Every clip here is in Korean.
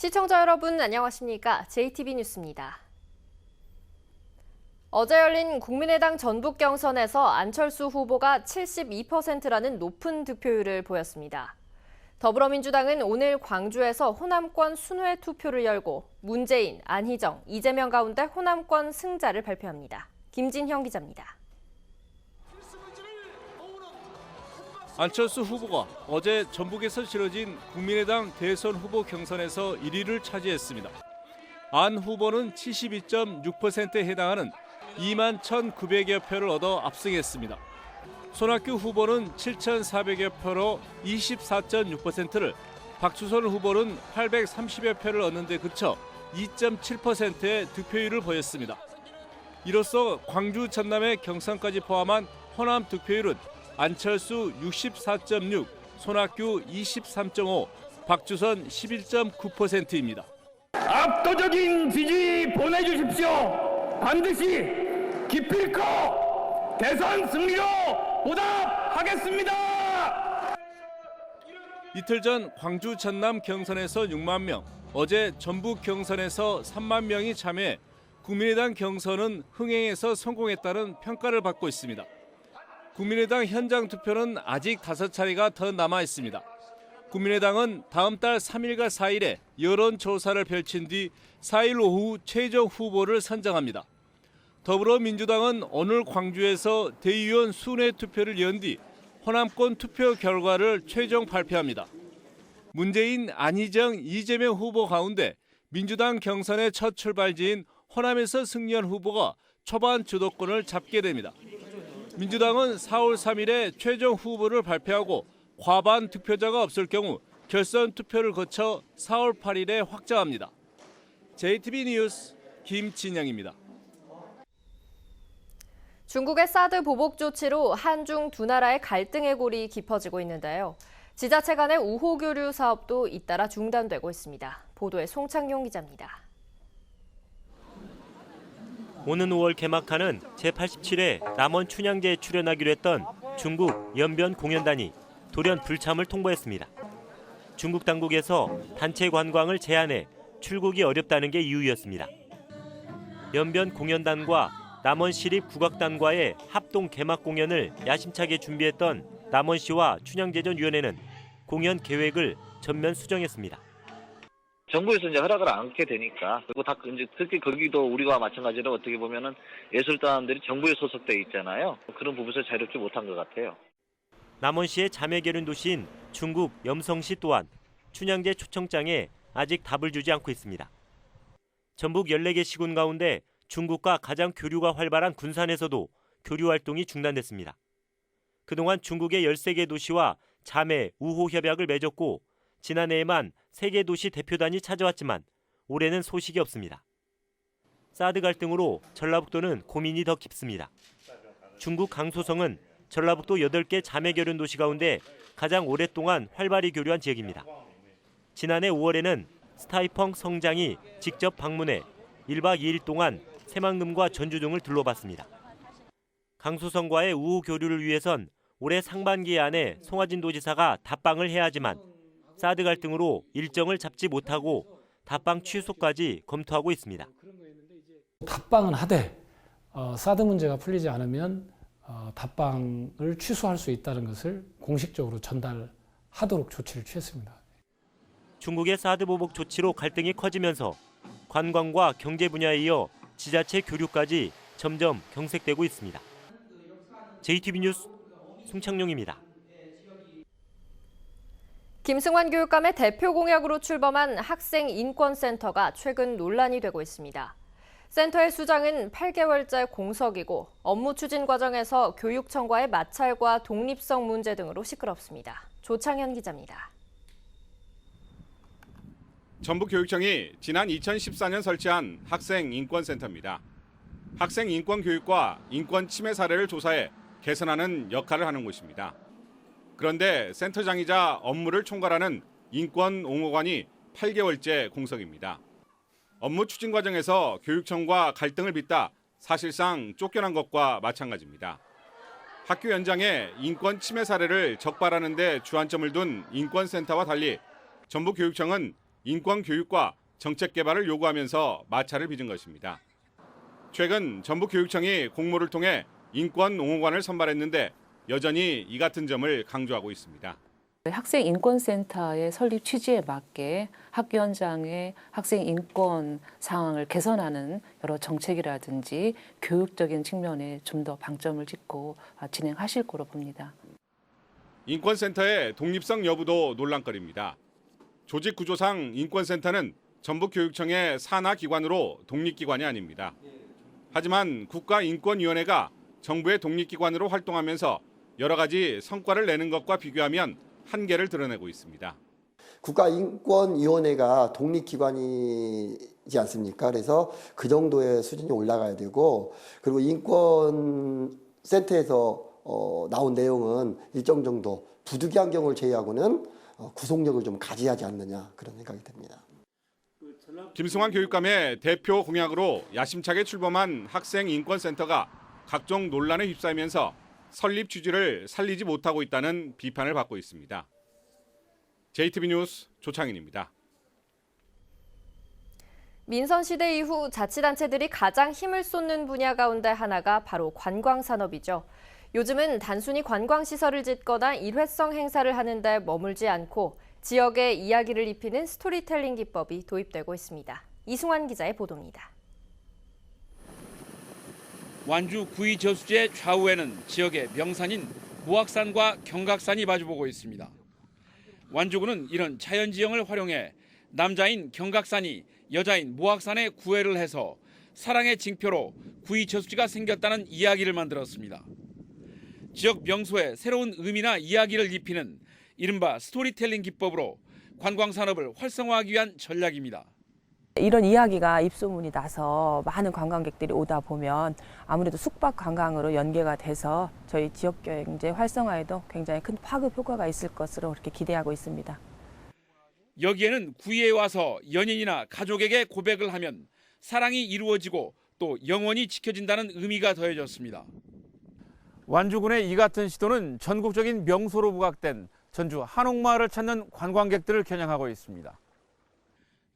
시청자 여러분 안녕하십니까? JTB 뉴스입니다. 어제 열린 국민의당 전북 경선에서 안철수 후보가 72%라는 높은 득표율을 보였습니다. 더불어민주당은 오늘 광주에서 호남권 순회 투표를 열고 문재인, 안희정, 이재명 가운데 호남권 승자를 발표합니다. 김진형 기자입니다. 안철수 후보가 어제 전북에서 치러진 국민의당 대선 후보 경선에서 1위를 차지했습니다. 안 후보는 72.6%에 해당하는 2만 1,900여 표를 얻어 압승했습니다. 손학규 후보는 7,400여 표로 24.6%를, 박주선 후보는 830여 표를 얻는 데 그쳐 2.7%의 득표율을 보였습니다. 이로써 광주 전남의 경선까지 포함한 호남 득표율은 안철수 64.6, 손학규 23.5, 박주선 11.9%입니다. 압도적인 지지 보내주십시오. 반드시 기필코 대선 승리로 보답하겠습니다. 이틀 전 광주 전남 경선에서 6만 명, 어제 전북 경선에서 3만 명이 참여해 국민의당 경선은 흥행에서 성공했다는 평가를 받고 있습니다. 국민의당 현장 투표는 아직 다섯 차례가 더 남아 있습니다. 국민의당은 다음 달 3일과 4일에 여론조사를 펼친 뒤 4일 오후 최종 후보를 선정합니다. 더불어민주당은 오늘 광주에서 대의원 순회 투표를 연 뒤 호남권 투표 결과를 최종 발표합니다. 문재인, 안희정, 이재명 후보 가운데 민주당 경선의 첫 출발지인 호남에서 승리한 후보가 초반 주도권을 잡게 됩니다. 민주당은 4월 3일에 최종 후보를 발표하고 과반 득표자가 없을 경우 결선 투표를 거쳐 4월 8일에 확정합니다. JTB 뉴스 김진영입니다. 중국의 사드 보복 조치로 한중 두 나라의 갈등의 골이 깊어지고 있는데요. 지자체 간의 우호 교류 사업도 잇따라 중단되고 있습니다. 보도에 송창용 기자입니다. 오는 5월 개막하는 제87회 남원 춘향제에 출연하기로 했던 중국 연변 공연단이 돌연 불참을 통보했습니다. 중국 당국에서 단체 관광을 제한해 출국이 어렵다는 게 이유였습니다. 연변 공연단과 남원시립 국악단과의 합동 개막 공연을 야심차게 준비했던 남원시와 춘향제전위원회는 공연 계획을 전면 수정했습니다. 정부에서 이제 허락을 않게 되니까 그리고 다 이제 특히 거기도 우리와 마찬가지로 어떻게 보면은 예술단들이 정부에 소속돼 있잖아요. 그런 부분에서 자유롭지 못한 것 같아요. 남원 시의 자매 결연 도시인 중국 염성시 또한 춘향제 초청장에 아직 답을 주지 않고 있습니다. 전북 14개 시군 가운데 중국과 가장 교류가 활발한 군산에서도 교류 활동이 중단됐습니다. 그동안 중국의 13개 도시와 자매 우호 협약을 맺었고 지난해에만 세계 도시 대표단이 찾아왔지만 올해는 소식이 없습니다. 사드 갈등으로 전라북도는 고민이 더 깊습니다. 중국 강소성은 전라북도 8개 자매 결연 도시 가운데 가장 오랫동안 활발히 교류한 지역입니다. 지난해 5월에는 스타이펑 성장이 직접 방문해 1박 2일 동안 새만금과 전주 등을 둘러봤습니다. 강소성과의 우호 교류를 위해선 올해 상반기 안에 송하진 도지사가 답방을 해야 하지만 사드 갈등으로 일정을 잡지 못하고 답방 취소까지 검토하고 있습니다. 답방은 하되 어, 사드 문제가 풀리지 않으면 어, 답방을 취소할 수 있다는 것을 공식적으로 전달하도록 조치를 취했습니다. 중국의 사드 보복 조치로 갈등이 커지면서 관광과 경제 분야에 이어 지자체 교류까지 점점 경색되고 있습니다. JTB 뉴스 송창용입니다. 김승환 교육감의 대표 공약으로 출범한 학생 인권센터가 최근 논란이 되고 있습니다. 센터의 수장은 8개월째 공석이고 업무 추진 과정에서 교육청과의 마찰과 독립성 문제 등으로 시끄럽습니다. 조창현 기자입니다. 전북교육청이 지난 2014년 설치한 학생 인권센터입니다. 학생 인권 교육과 인권 침해 사례를 조사해 개선하는 역할을 하는 곳입니다. 그런데 센터장이자 업무를 총괄하는 인권 옹호관이 8개월째 공석입니다. 업무 추진 과정에서 교육청과 갈등을 빚다 사실상 쫓겨난 것과 마찬가지입니다. 학교 연장에 인권 침해 사례를 적발하는 데 주안점을 둔 인권센터와 달리 전북교육청은 인권 교육과 정책 개발을 요구하면서 마찰을 빚은 것입니다. 최근 전북교육청이 공모를 통해 인권 옹호관을 선발했는데 여전히 이 같은 점을 강조하고 있습니다. 학생 인권센터의 설립 취지에 맞게 학교 현장의 학생 인권 상황을 개선하는 여러 정책이라든지 교육적인 측면에 좀 더 방점을 찍고 아, 진행하실 거로 봅니다. 인권센터의 독립성 여부도 논란거리입니다. 조직 구조상 인권센터는 전북교육청의 산하 기관으로 독립기관이 아닙니다. 하지만 국가인권위원회가 정부의 독립기관으로 활동하면서 여러 가지 성과를 내는 것과 비교하면 한계를 드러내고 있습니다. 국가인권위원회가 독립기관이지 않습니까? 그래서 그 정도의 수준이 올라가야 되고, 그리고 인권센터에서 어, 나온 내용은 일정 정도 부득이 환경을 제외하고는 어, 구속력을 좀 가져야 하지 않느냐 그런 생각이 듭니다. 김승환 교육감의 대표 공약으로 야심차게 출범한 학생 인권센터가 각종 논란에 휩싸이면서 설립 취지를 살리지 못하고 있다는 비판을 받고 있습니다. JTB 뉴스 조창인입니다. 민선 시대 이후 자치단체들이 가장 힘을 쏟는 분야 가운데 하나가 바로 관광 산업이죠. 요즘은 단순히 관광 시설을 짓거나 일회성 행사를 하는데 머물지 않고 지역의 이야기를 입히는 스토리텔링 기법이 도입되고 있습니다. 이승환 기자의 보도입니다. 완주 구이 저수지의 좌우에는 지역의 명산인 무악산과 경각산이 마주보고 있습니다. 완주군은 이런 자연지형을 활용해 남자인 경각산이 여자인 무악산에 구애를 해서 사랑의 징표로 구이 저수지가 생겼다는 이야기를 만들었습니다. 지역 명소에 새로운 의미나 이야기를 입히는 이른바 스토리텔링 기법으로 관광 산업을 활성화하기 위한 전략입니다. 이런 이야기가 입소문이 나서 많은 관광객들이 오다 보면 아무래도 숙박 관광으로 연계가 돼서 저희 지역 경제 활성화에도 굉장히 큰 파급 효과가 있을 것으로 그렇게 기대하고 있습니다. 여기에는 구이에 와서 연인이나 가족에게 고백을 하면 사랑이 이루어지고 또 영원히 지켜진다는 의미가 더해졌습니다. 완주군의 이 같은 시도는 전국적인 명소로 부각된 전주 한옥마을을 찾는 관광객들을 겨냥하고 있습니다.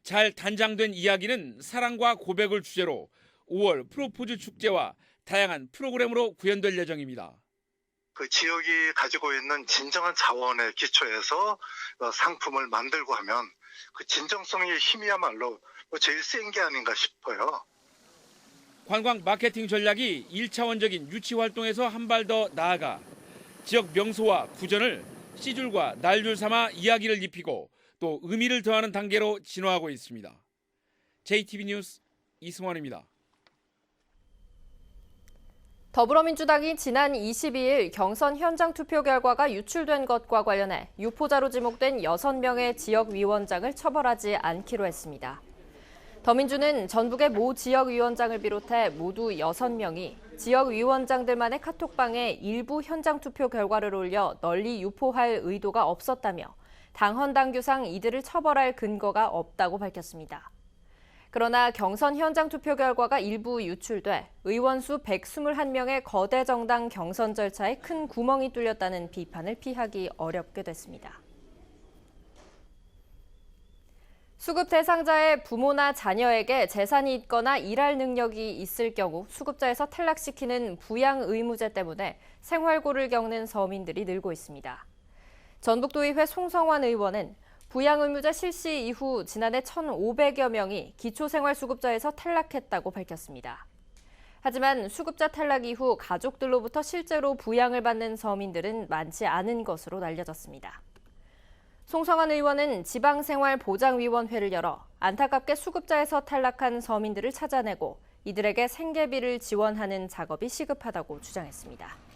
잘 단장된 이야기는 사랑과 고백을 주제로 5월 프로포즈 축제와 다양한 프로그램으로 구현될 예정입니다. 그 지역이 가지고 있는 진정한 자원에 기초해서 어, 상품을 만들고 하면 그 진정성의 힘이야말로 뭐 제일 센 게 아닌가 싶어요. 관광 마케팅 전략이 1차원적인 유치 활동에서 한 발 더 나아가 지역 명소와 구전을 씨줄과 날줄 삼아 이야기를 입히고 또 의미를 더하는 단계로 진화하고 있습니다. JTB 뉴스 이승원입니다. 더불어민주당이 지난 22일 경선 현장 투표 결과가 유출된 것과 관련해 유포자로 지목된 6명의 지역위원장을 처벌하지 않기로 했습니다. 더민주는 전북의 모 지역위원장을 비롯해 모두 6명이 지역위원장들만의 카톡방에 일부 현장 투표 결과를 올려 널리 유포할 의도가 없었다며 당헌 당규상 이들을 처벌할 근거가 없다고 밝혔습니다. 그러나 경선 현장 투표 결과가 일부 유출돼 의원 수 121명의 거대 정당 경선 절차에 큰 구멍이 뚫렸다는 비판을 피하기 어렵게 됐습니다. 수급 대상자의 부모나 자녀에게 재산이 있거나 일할 능력이 있을 경우 수급자에서 탈락시키는 부양 의무제 때문에 생활고를 겪는 서민들이 늘고 있습니다. 전북도의회 송성환 의원은 부양 의무제 실시 이후 지난해 1,500여 명이 기초생활수급자에서 탈락했다고 밝혔습니다. 하지만 수급자 탈락 이후 가족들로부터 실제로 부양을 받는 서민들은 많지 않은 것으로 알려졌습니다. 송성환 의원은 지방생활보장위원회를 열어 안타깝게 수급자에서 탈락한 서민들을 찾아내고 이들에게 생계비를 지원하는 작업이 시급하다고 주장했습니다.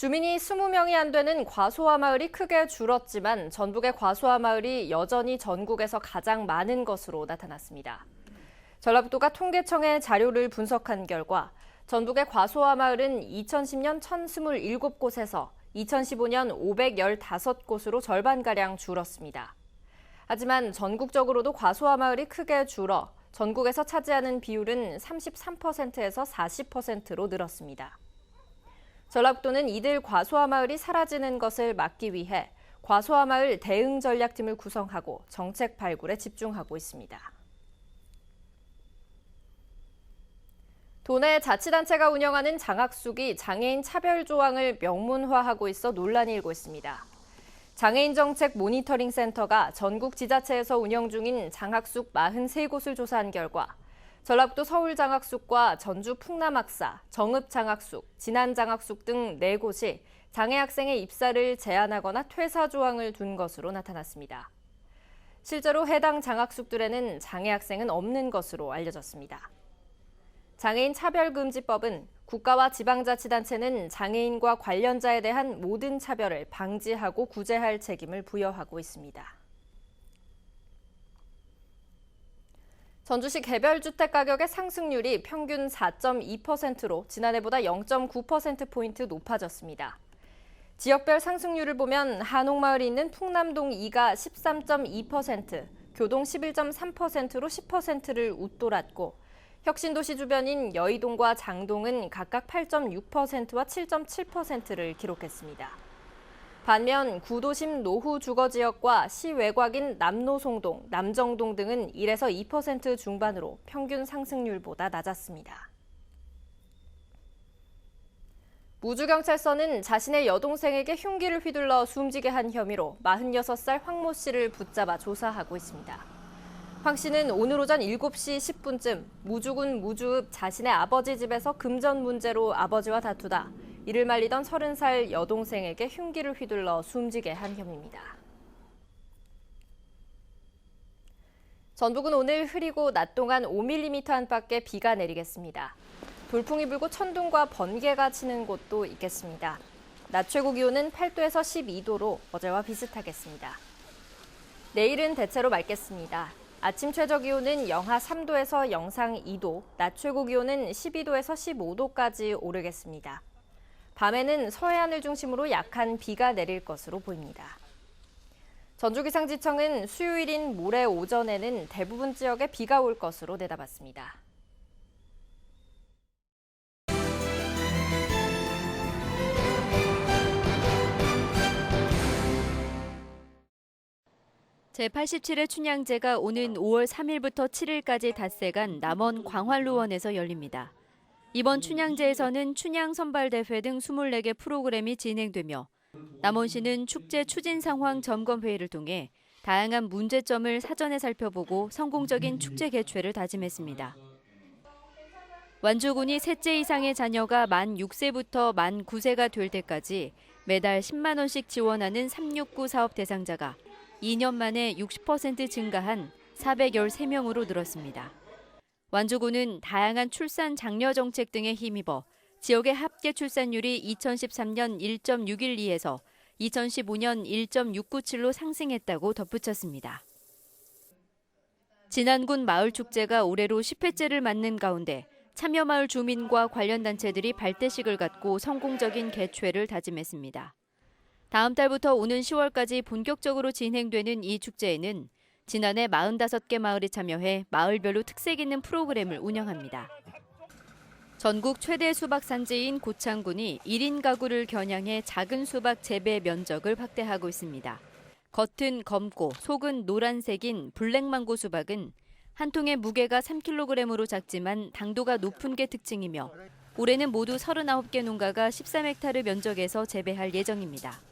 주민이 20명이 안 되는 과소화 마을이 크게 줄었지만 전북의 과소화 마을이 여전히 전국에서 가장 많은 것으로 나타났습니다. 전라북도가 통계청의 자료를 분석한 결과 전북의 과소화 마을은 2010년 1,027곳에서 2015년 515곳으로 절반가량 줄었습니다. 하지만 전국적으로도 과소화 마을이 크게 줄어 전국에서 차지하는 비율은 33%에서 40%로 늘었습니다. 전라북도는 이들 과소화 마을이 사라지는 것을 막기 위해 과소화 마을 대응 전략팀을 구성하고 정책 발굴에 집중하고 있습니다. 도내 자치단체가 운영하는 장학숙이 장애인 차별 조항을 명문화하고 있어 논란이 일고 있습니다. 장애인 정책 모니터링 센터가 전국 지자체에서 운영 중인 장학숙 43곳을 조사한 결과 전라북도 서울 장학숙과 전주 풍남학사, 정읍 장학숙, 진안 장학숙 등 4곳이 장애 학생의 입사를 제한하거나 퇴사 조항을 둔 것으로 나타났습니다. 실제로 해당 장학숙들에는 장애 학생은 없는 것으로 알려졌습니다. 장애인 차별금지법은 국가와 지방자치단체는 장애인과 관련자에 대한 모든 차별을 방지하고 구제할 책임을 부여하고 있습니다. 전주시 개별 주택 가격의 상승률이 평균 4.2%로 지난해보다 0.9%포인트 높아졌습니다. 지역별 상승률을 보면 한옥마을이 있는 풍남동 2가 13.2%, 교동 11.3%로 10%를 웃돌았고 혁신도시 주변인 여의동과 장동은 각각 8.6%와 7.7%를 기록했습니다. 반면 구도심 노후 주거 지역과 시외곽인 남노송동, 남정동 등은 1에서 2% 중반으로 평균 상승률보다 낮았습니다. 무주경찰서는 자신의 여동생에게 흉기를 휘둘러 숨지게 한 혐의로 46살 황모 씨를 붙잡아 조사하고 있습니다. 황 씨는 오늘 오전 7시 10분쯤 무주군 무주읍 자신의 아버지 집에서 금전 문제로 아버지와 다투다 이를 말리던 30살 여동생에게 흉기를 휘둘러 숨지게 한 혐의입니다. 전북은 오늘 흐리고 낮 동안 5mm 안팎의 비가 내리겠습니다. 돌풍이 불고 천둥과 번개가 치는 곳도 있겠습니다. 낮 최고 기온은 8도에서 12도로 어제와 비슷하겠습니다. 내일은 대체로 맑겠습니다. 아침 최저 기온은 영하 3도에서 영상 2도, 낮 최고 기온은 12도에서 15도까지 오르겠습니다. 밤에는 서해안을 중심으로 약한 비가 내릴 것으로 보입니다. 전주기상지청은 수요일인 모레 오전에는 대부분 지역에 비가 올 것으로 내다봤습니다. 제87회 춘향제가 오는 5월 3일부터 7일까지 닷새간 남원 광활루원에서 열립니다. 이번 춘향제에서는 춘향 선발대회 등 24개 프로그램이 진행되며 남원시는 축제 추진 상황 점검 회의를 통해 다양한 문제점을 사전에 살펴보고 성공적인 축제 개최를 다짐했습니다. 완주군이 셋째 이상의 자녀가 만 6세부터 만 9세가 될 때까지 매달 10만 원씩 지원하는 369 사업 대상자가 2년 만에 60% 증가한 413명으로 늘었습니다. 완주군은 다양한 출산 장려 정책 등에 힘입어 지역의 합계 출산율이 2013년 1.612에서 2015년 1.697로 상승했다고 덧붙였습니다. 진안군 마을축제가 올해로 10회째를 맞는 가운데 참여마을 주민과 관련 단체들이 발대식을 갖고 성공적인 개최를 다짐했습니다. 다음 달부터 오는 10월까지 본격적으로 진행되는 이 축제에는 지난해 45개 마을이 참여해 마을별로 특색 있는 프로그램을 운영합니다. 전국 최대 수박 산지인 고창군이 1인 가구를 겨냥해 작은 수박 재배 면적을 확대하고 있습니다. 겉은 검고 속은 노란색인 블랙망고 수박은 한 통의 무게가 3kg으로 작지만 당도가 높은 게 특징이며 올해는 모두 39개 농가가 13헥타르 면적에서 재배할 예정입니다.